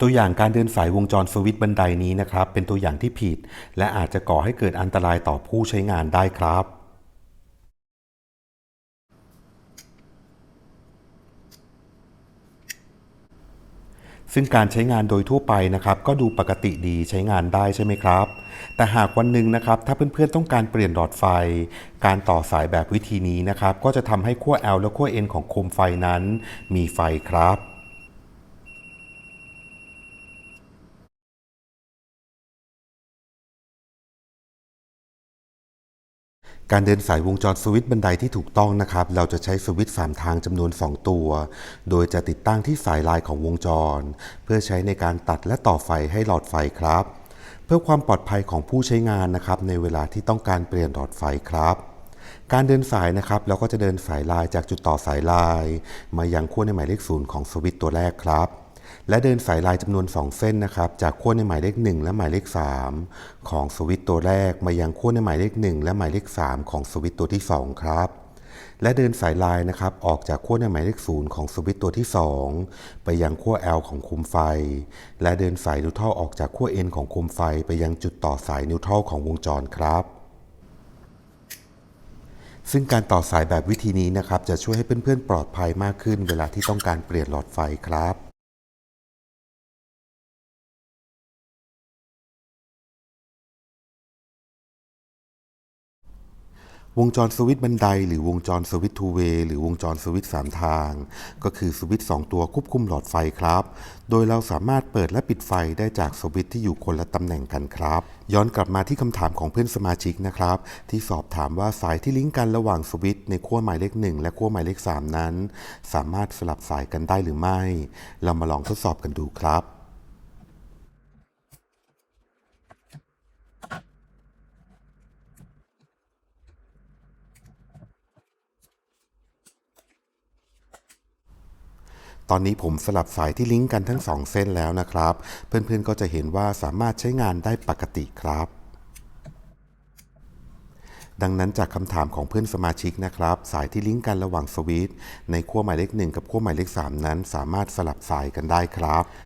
ตัวอย่างการเดินสายวงจรสวิตช์บันไดนี้นะครับ เป็นตัวอย่างที่ผิด และอาจจะก่อให้เกิดอันตรายต่อผู้ใช้งานได้ครับซึ่งการใช้งานโดยทั่วไปนะครับก็ดูปกติดีใช้งานได้ใช่ไหมครับ แต่หากวันหนึ่งนะครับถ้าเพื่อนๆต้องการเปลี่ยนหลอดไฟ การต่อสายแบบวิธีนี้นะครับก็จะทำให้ขั้ว L และขั้ว N ของโคมไฟนั้น มีไฟครับ การเดินสายวงจรสวิตช์บันไดที่ถูกต้องนะครับ เราจะใช้สวิตช์3ทางจำนวน 2 ตัว โดยจะติดตั้งที่สายลายของวงจร เพื่อใช้ในการตัดและต่อไฟให้หลอดไฟครับ เพื่อความปลอดภัยของผู้ใช้งานนะครับในเวลาที่ต้องการเปลี่ยนหลอดไฟครับ การเดินสายนะครับเราก็จะเดินสายลายจากจุดต่อสายลาย มายังขั้วในหมายเลขศูนย์ของสวิตช์ตัวแรกครับ และเดินสายลายจำนวน 2 เส้นนะครับ จากขั้วในหมายเลข 1 และหมายเลข 3 ของสวิตช์ตัวแรก มายังขั้วในหมายเลข 1 และหมายเลข 3 ของสวิตช์ตัวที่ 2 ครับและเดินสายลายนะครับออกจากขั้วในหมายเลขศูนย์ของสวิตช์ตัวที่ 2 ไปยังขั้ว L ของโคมไฟ และเดินสายนิวทรัลออกจากขั้ว N ของโคมไฟ ไปยังจุดต่อสายนิวทรัลของวงจรครับ ซึ่งการต่อสายแบบวิธีนี้นะครับจะช่วยให้เพื่อนๆปลอดภัยมากขึ้น เวลาที่ต้องการเปลี่ยนหลอดไฟครับ วงจรสวิตช์บันได หรือวงจรสวิตช์ทูเวย์หรือวงจรสวิตช์สามทาง ก็คือสวิตช์สองตัวควบคุมหลอดไฟครับ โดยเราสามารถเปิดและปิดไฟได้จากสวิตช์ที่อยู่คนละตำแหน่งกันครับ ย้อนกลับมาที่คำถามของเพื่อนสมาชิกนะครับ ที่สอบถามว่าสายที่ลิงก์กันระหว่างสวิตช์ในขั้วหมายเลขหนึ่งและขั้วหมายเลขสามนั้น สามารถสลับสายกันได้หรือไม่ เรามาลองทดสอบกันดูครับ ตอนนี้ผมสลับสายที่ลิงก์กันทั้งสองเส้นแล้วนะครับ เพื่อนๆก็จะเห็นว่าสามารถใช้งานได้ปกติครับดังนั้นจากคำถามของเพื่อนสมาชิกนะครับ สายที่ลิงก์กันระหว่างสวิตช์ในขั้วหมายเลขหนึ่งกับขั้วหมายเลข 3 นั้น สามารถสลับสายกันได้ครับ